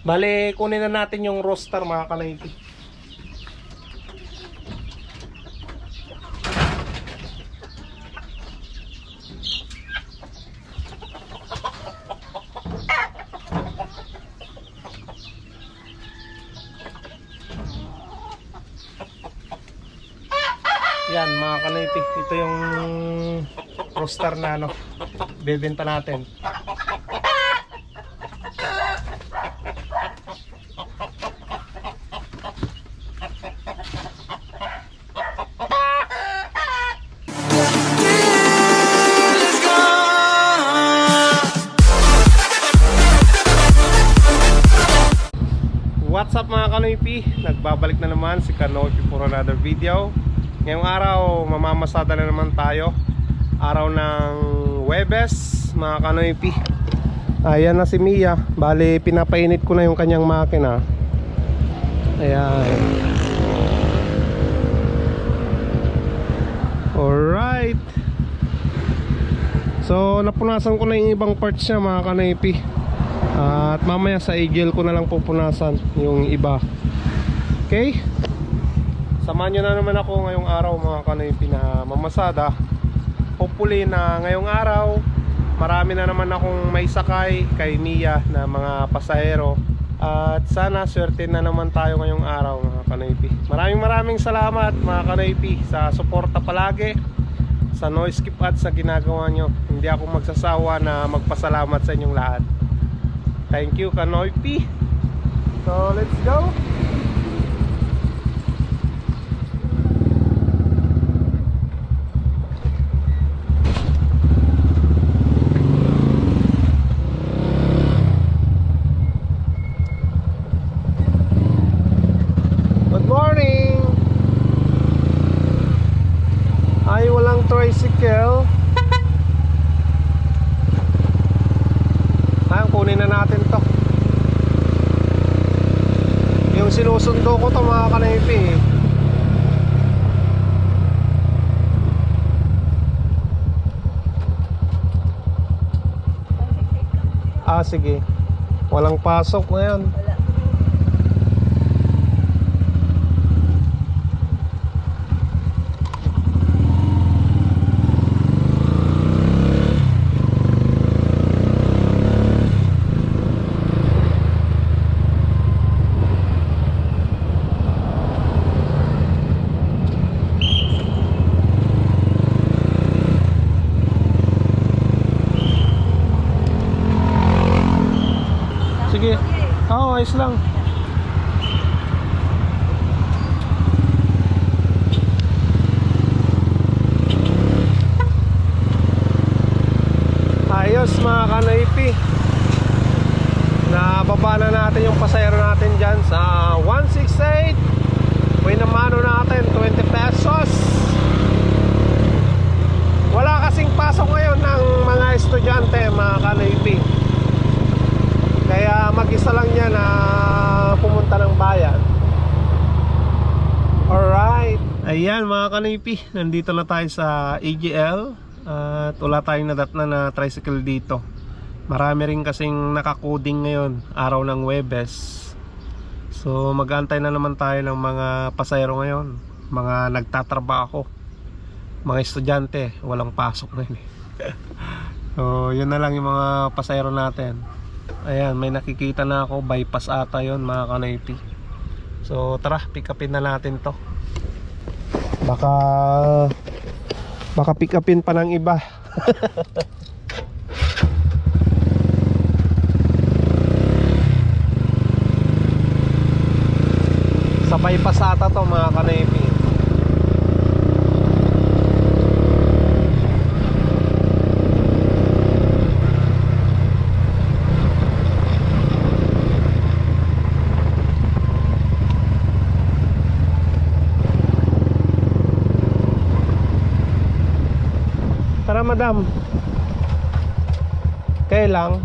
Bale, kunin na natin yung roster mga kanayti. Yan mga kanayti, ito yung roster na ano, bebenta natin. What's up mga Kanoypi? Nagbabalik na naman si Kanoypi for another video. Ngayong araw, mamamasada na naman tayo. Araw ng Webes, mga Kanoypi Ayan na si Mia. Bali, pinapainit ko na yung kanyang makina. Ayan. Alright. So, napunasan ko na yung ibang parts niya mga Kanoypi at mamaya sa igil ko na lang pupunasan yung iba. Okay? Samahan nyo na naman ako ngayong araw mga kanoypi na mamasada. Hopefully na ngayong araw marami na naman akong may sakay kay Mia na mga pasahero. At sana swerte na naman tayo ngayong araw mga kanoypi. Maraming maraming salamat mga kanoypi sa suporta palagi sa noise skip at sa ginagawa nyo. Hindi ako magsasawa na magpasalamat sa inyong lahat. Thank you, Kanoy P. So, let's go. Good morning. Ay, walang tricycle. Ayan, kunin na natin to. Yung sinusundo ko to mga kanaypi eh. Ah, sige. Walang pasok ngayon Wala. Sige Oo, ayos lang. Ayos mga kanaypi. Nababa na natin yung pasayro natin dyan sa 168 Winamano natin 20 pesos. Wala kasing pasok ngayon ng mga estudyante mga kanaypi Kaya mag-isa lang niya na pumunta ng bayan. Alright. Ayan mga kanaypi Nandito na tayo sa AGL At wala tayong nadatna na tricycle dito. Marami rin kasing nakakoding ngayon Araw ng Webes. So mag-antay na naman tayo ng mga pasayro ngayon Mga nagtatrabaho Mga estudyante Walang pasok ngayon eh. So yun na lang yung mga pasayro natin Ayan may nakikita na ako. Bypass ata yun mga kanaypi So tara pick upin na natin to. Baka Baka pick upin pa ng iba. Sa bypass ata to mga kanaypi Tara madam Kailang?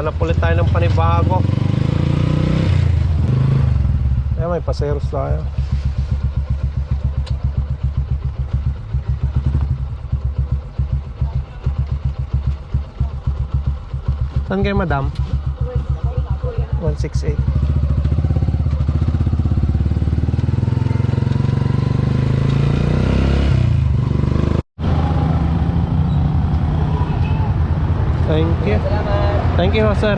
Hanap ulit tayo ng panibago. Ayan, may paseros tayo. Saan kayo, madam? 168. Thank you. Thank you, sir.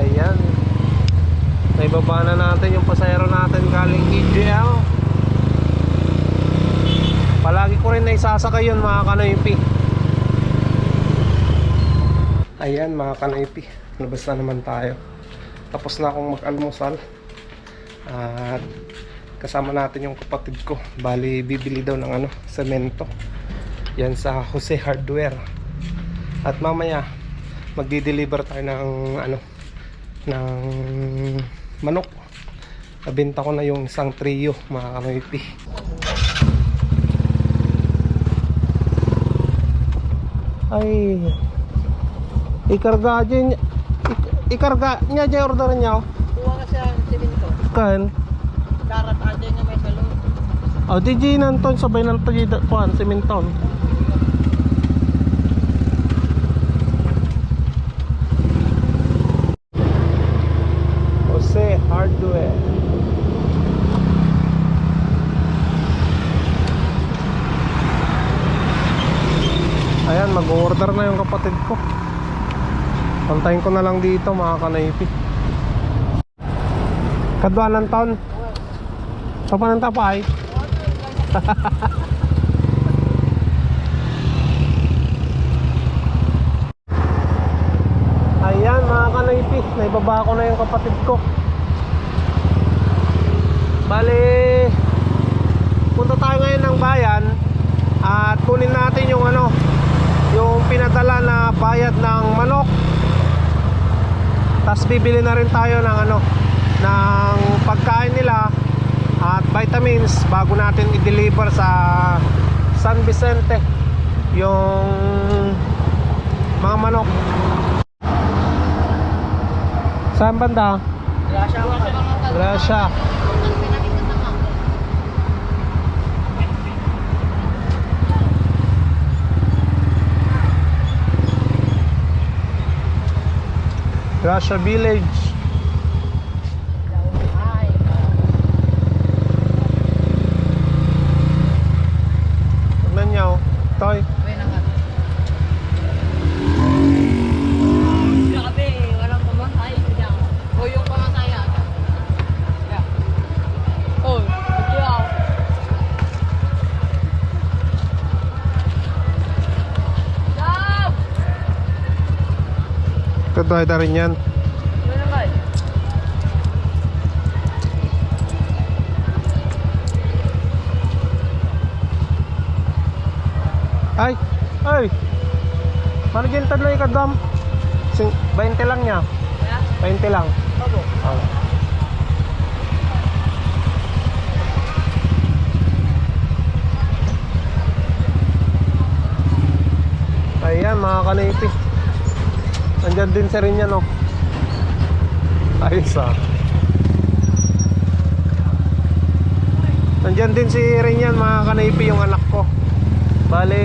Ayan. Naibaba na natin yung pasayro natin galing EJL. Palagi ko rin naisasakay yun mga kanoypi. Ayan mga kanoypi. Labas na naman tayo. Tapos na akong mag-almusal. At kasama natin yung kapatid ko. Bali bibili daw ng ano, semento. Yan sa Jose Hardware. At mamaya magdi-deliver tayo ng ano ng manok. Nabenta ko na yung isang trio mga kanoypi. Ay ikarga dyan ik- ikarga niya dyan order niya oh. Kuha ka sa simento. kan Darat ate nga may salo. oh di G nanton sabay ng tagi kuan simenton Jose Hardware Ayan, mag-order na yung kapatid ko. Pantayin ko na lang dito mga kanaypi. Kadwa ng taon. Papa ng tapay. Ayan mga kanaypi, naibaba ko na yung kapatid ko. Bali, punta tayo ngayon ng bayan at kunin natin yung ano, yung pinadala na bayad ng manok. Tapos bibili na rin tayo ng ano, ng pagkain nila at vitamins bago natin i-deliver sa San Vicente yung mga manok. Saan banda? Grasya ka. Gracia. Gracia Village. Katoy na rin yan. Ay! Ay! Managyan tadlo ikadam. Sing 20 lang niya. Yeah? 20 lang. Opo. Ah. Ayan mga kanipi. Nandyan din si rin yan oh. Ayos ah. Nandyan din si Rinyan mga kanipi yung anak ko. Bale,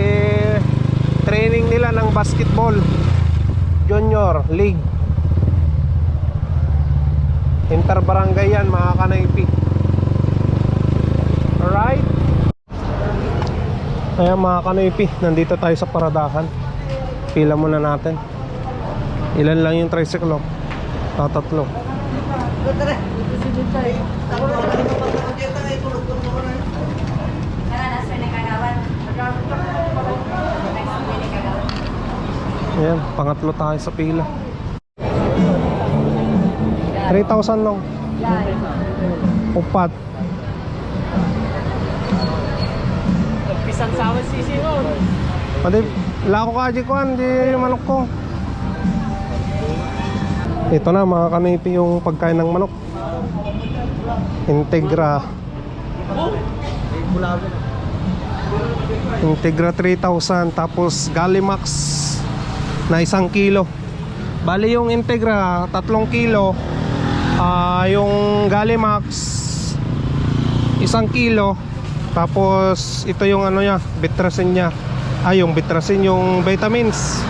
training nila ng basketball. Junior League. Interbarangay yan mga kanaypi Alright Ayan mga kanaypi Nandito tayo sa paradahan Pila muna natin Ilan lang yung tricycle oh? Tatatlo Ayan, pangatlo tayo sa pila 3,000 lang Upat Pisang sawan sisi mo. Pwede, lako ka di ko, hindi manok ko. Ito na mga kanipi yung pagkain ng manok. Integra. Integra 3000 tapos Gallimax na isang kilo. Bali yung Integra tatlong kilo. Ah, yung Gallimax isang kilo. Tapos ito yung ano niya, Bitrasin niya. Ay, yung Bitrasin yung vitamins.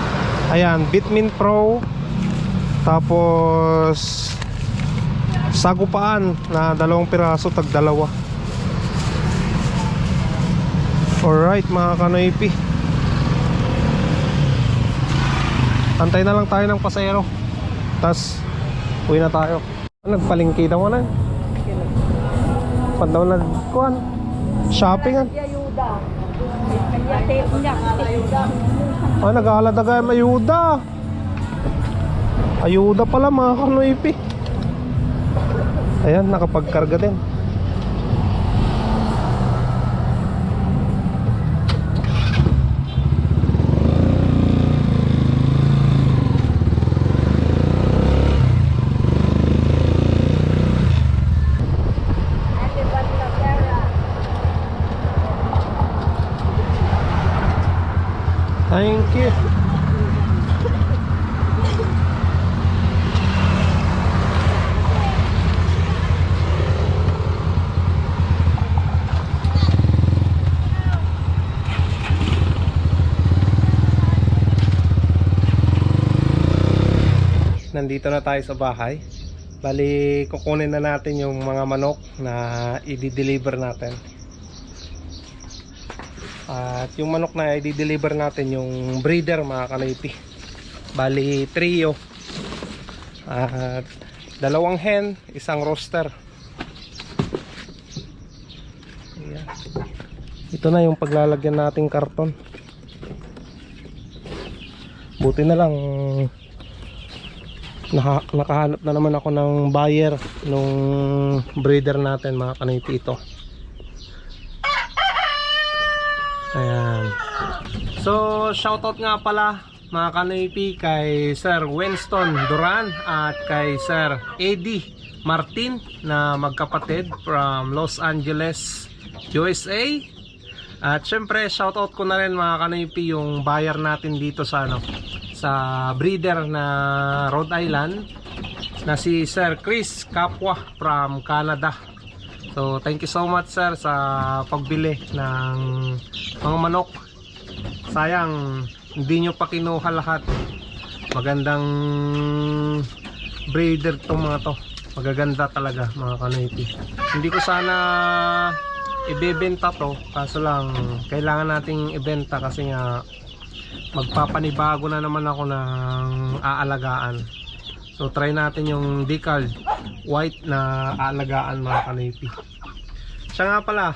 Ayan, Bitmin Pro. Tapos sagupaan na dalawang piraso tag dalawa. Alright mga kanoipi Antay na lang tayo ng pasero Tapos Uwi na tayo Nagpalingki na mo na Pandaw na Kuhan Shopping ah Ayuda. Ayuda. Ah, nag-aalada ka ayuda Ayuda pala mga kanoipi Ayan, nakapagkarga din Thank you. Nandito na tayo sa bahay. Bali, kukunin na natin yung mga manok na i-deliver natin. At yung manok na i-deliver natin yung breeder mga kanipi. Bali trio. At dalawang hen, isang rooster. Ayan. Ito na yung paglalagyan nating karton. Buti na lang naka, nakahanap na naman ako ng buyer nung breeder natin mga kanipi ito. Ayan. So, shoutout nga pala mga kanipi kay Sir Winston Duran at kay Sir Eddie Martin na magkapatid from Los Angeles, USA. At syempre, shoutout ko na rin mga kanipi yung buyer natin dito sa ano sa breeder na Rhode Island na si Sir Chris Kapwa from Canada. So, thank you so much sir sa pagbili ng mga manok. Sayang, hindi nyo pa kinuha lahat. Magandang breeder tong mga to. Magaganda talaga mga kanipi. Hindi ko sana ibebenta to. Kaso lang, kailangan nating ibenta kasi nga magpapanibago na naman ako ng aalagaan. So try natin yung decal white na aalagaan mga kanipi. Siya nga pala,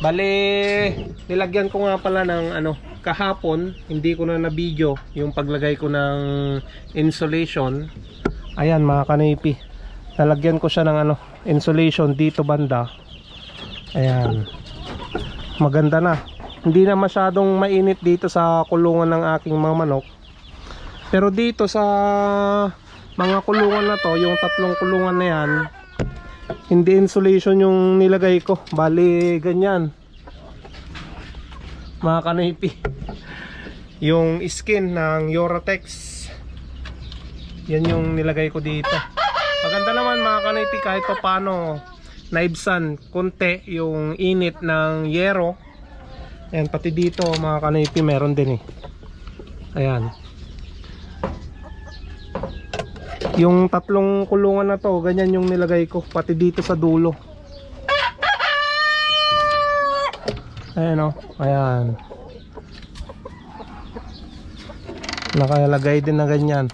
bale nilagyan ko nga pala ng ano kahapon, hindi ko na na video yung paglagay ko ng insulation. Ayan mga kanipi. Nalagyan ko siya ng ano insulation dito banda. Ayan. Maganda na. Hindi na masyadong mainit dito sa kulungan ng aking mga manok. Pero dito sa mga kulungan na to, yung tatlong kulungan na yan, hindi insulation yung nilagay ko. Bali, ganyan. Mga kanipi. Yung skin ng Yoratex. Yan yung nilagay ko dito. Maganda naman mga kanipi kahit pa paano naibsan konti yung init ng yero. Ayan, pati dito mga kanipi meron din eh. Ayan. Yung tatlong kulungan na to, ganyan yung nilagay ko. Pati dito sa dulo. Ayan o. Ayan. Nakalagay din na ganyan.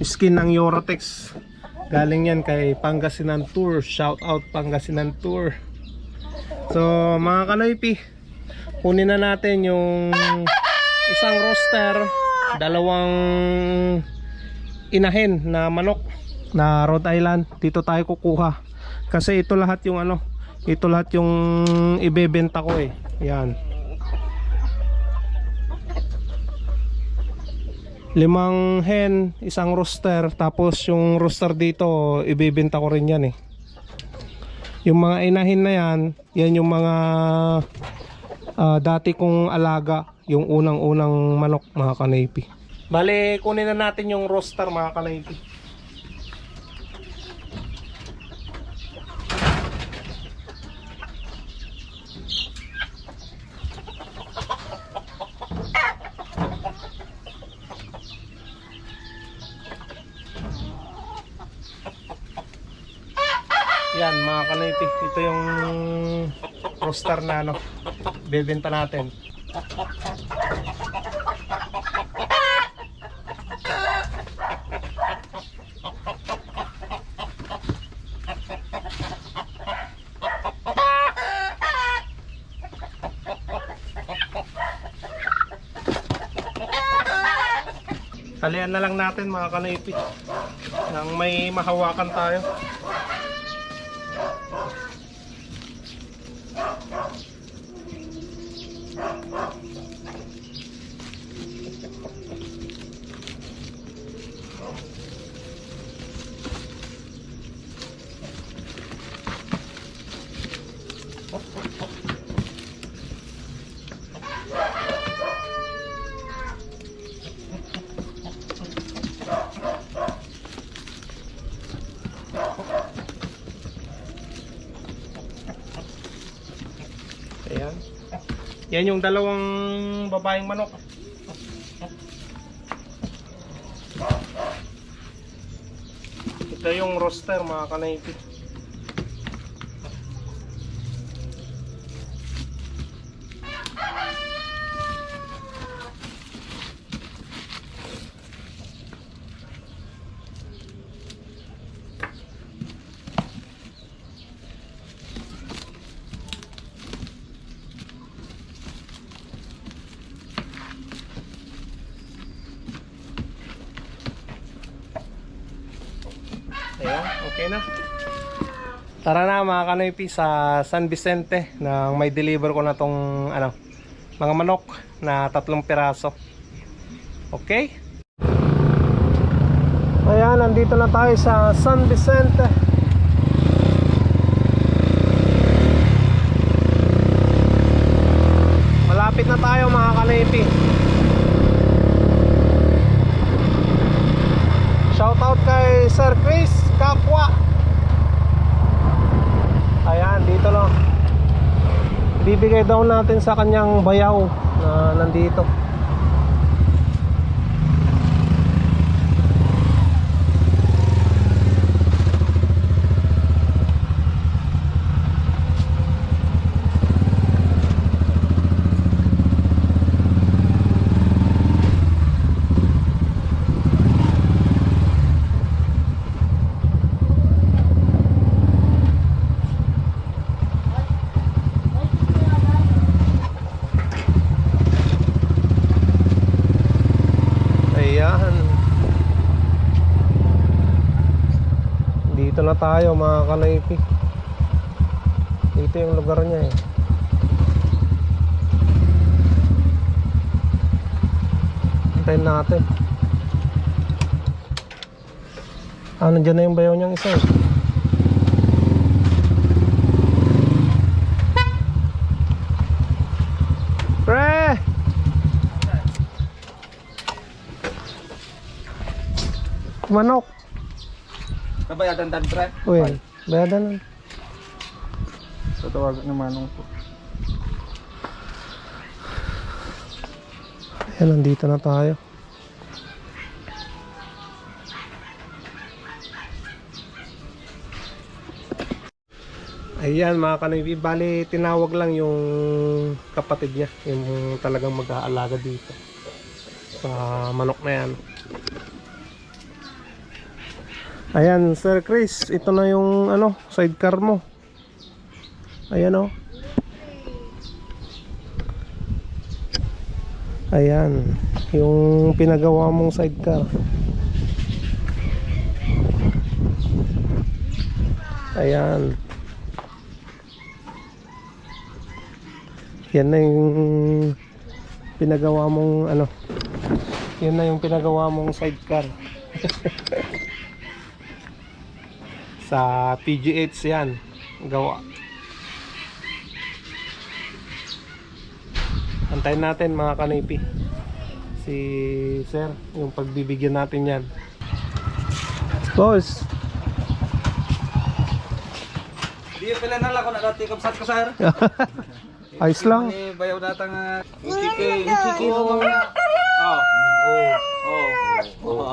Skin ng Eurotex. Galing yan kay Pangasinan Tour. Shout out Pangasinan Tour. So mga kanoypi, kunin na natin yung isang roster, dalawang inahin na manok na Rhode Island. Dito tayo kukuha. Kasi ito lahat yung ano, ito lahat yung ibebenta ko eh. Yan. Limang hen, isang rooster, tapos yung rooster dito, ibebenta ko rin yan eh. Yung mga inahin na yan, yan yung mga ah, dati kong alaga yung unang-unang manok mga kanaypi. Bale, kunin na natin yung roster mga kanaypi. Yan mga kanaypi, ito yung roster na ano, bebenta natin. Talian na lang natin mga kanaypi nang may mahawakan tayo. Ayan. Yan yung dalawang babaeng manok. Ito yung roster mga kanaypi. Ayan, okay na. Tara na mga kanoypi sa San Vicente na may deliver ko na tong ano, mga manok na tatlong piraso. Okay? Ayan, nandito na tayo sa San Vicente. Malapit na tayo mga kanoypi. Shoutout kay Sir Chris Kapwa. Ayan, dito lang. Bibigay daw natin sa kanyang bayaw na nandito. Ayan. Dito na kanaypi. Dito yung lugar niya eh. Hintayin natin. Ah, nandiyan na yung bayaw niyang isa eh. Pre! Manok. Nabayadan dan pre. Uy, bayadan na. Tatawagan ng manong po. Ayan, nandito na tayo. Ayan mga kanibi, bali tinawag lang yung kapatid niya, yung talagang mag-aalaga dito sa manok na yan. Ayan, Sir Chris, ito na yung ano, sidecar mo. Ayan oh. Ayan, yung pinagawa mong sidecar. Ayan. Yan na yung pinagawa mong ano. Yan na yung pinagawa mong sidecar. Sa PGH yan. Gawa. Antayin natin mga kanipi. Si Sir, yung pagbibigyan natin yan. Boss, Di pala na lang ako nakatikap sa ko sir. ayos lang. Bayaw datang uh, chiki, chiki mo mga. Oh. Oh. Oh.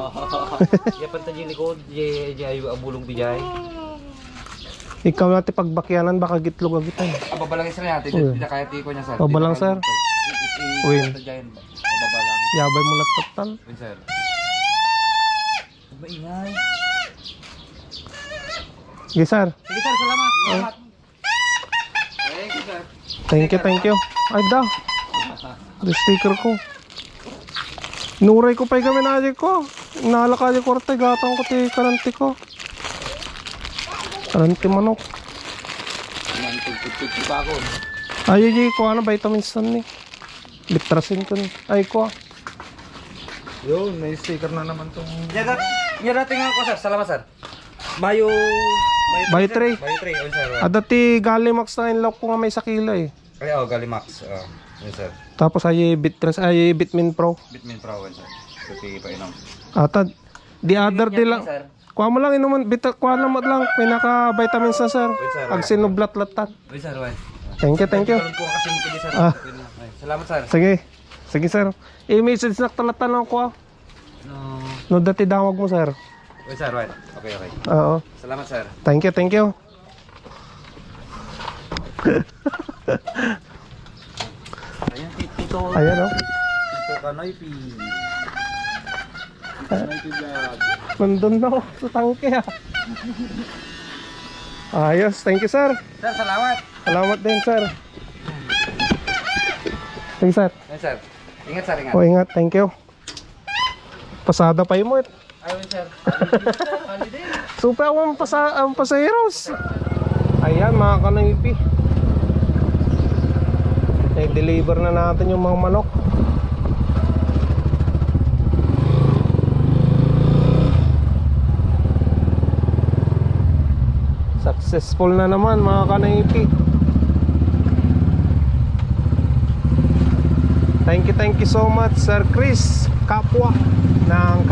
Ya panta jini ko je je ayu abulong bijay. Ikaw natin pagbakyanan baka gitlog agad tayo. Ababalang isra natin Uy. di na kaya tiko niya sir. Babalang, sir. Uy. Ababalang. Yabay mo nagtatan. Uy sir. Maingay. Sige sir. Sige sir, salamat. Salamat. Thank you sir. Thank you, thank you. Ay da. The sticker ko. Nuray ko pa yung kami na ko. Nalaka yung kwarta, gatang ko ti karanti ko. Karanti manok. Ako. Ay, ay, ay, kuha na vitamins na ni. Litrasin ko ni. Ay, kuha. Yun, may sticker na naman tong... Yan, yan natin nga ko sir. Salamat sir. Bayo... Bayo tray. Bayo tray. Yun sir. Ada ti Galimax na inlock ko nga may sakila eh. Ay, oh, Galimax. Oh, yun sir. Tapos ay Bitres, ay Bitmin Pro. Bitmin Pro, yun sir. Kuti pa inom. Ata, the other day lang. Sir. Kuha mo lang inuman, bita, kuha lang mo lang. Pinaka vitamins na sir. Sir. Pag sinublat-latan. Uy sir, wait. Thank you, thank you. Ah. Ay, Salamat sir. Sige. Sige sir. I-message na talatan lang ko. No. No dati dawag mo sir. Uy sir, wait. Okay, okay. Oo. Salamat sir. Thank you, thank you. Tito. Ayan oh. Tito Kanoy P. Kanoy P vlog. Nandun na ako sa tangke ah. Ayos, thank you sir. Sir, salamat. Salamat din sir. Sige sir. Ayun sir. Ingat sir, ingat. O ingat, thank you. Pasada pa mo. Ayun sir. Super ako ang, pasa ang pasaheros. Ayan mga kanaypi. I-deliver na natin yung mga manok. Successful na naman mga kanaypi. Thank you, thank you so much Sir Chris Kapwa ng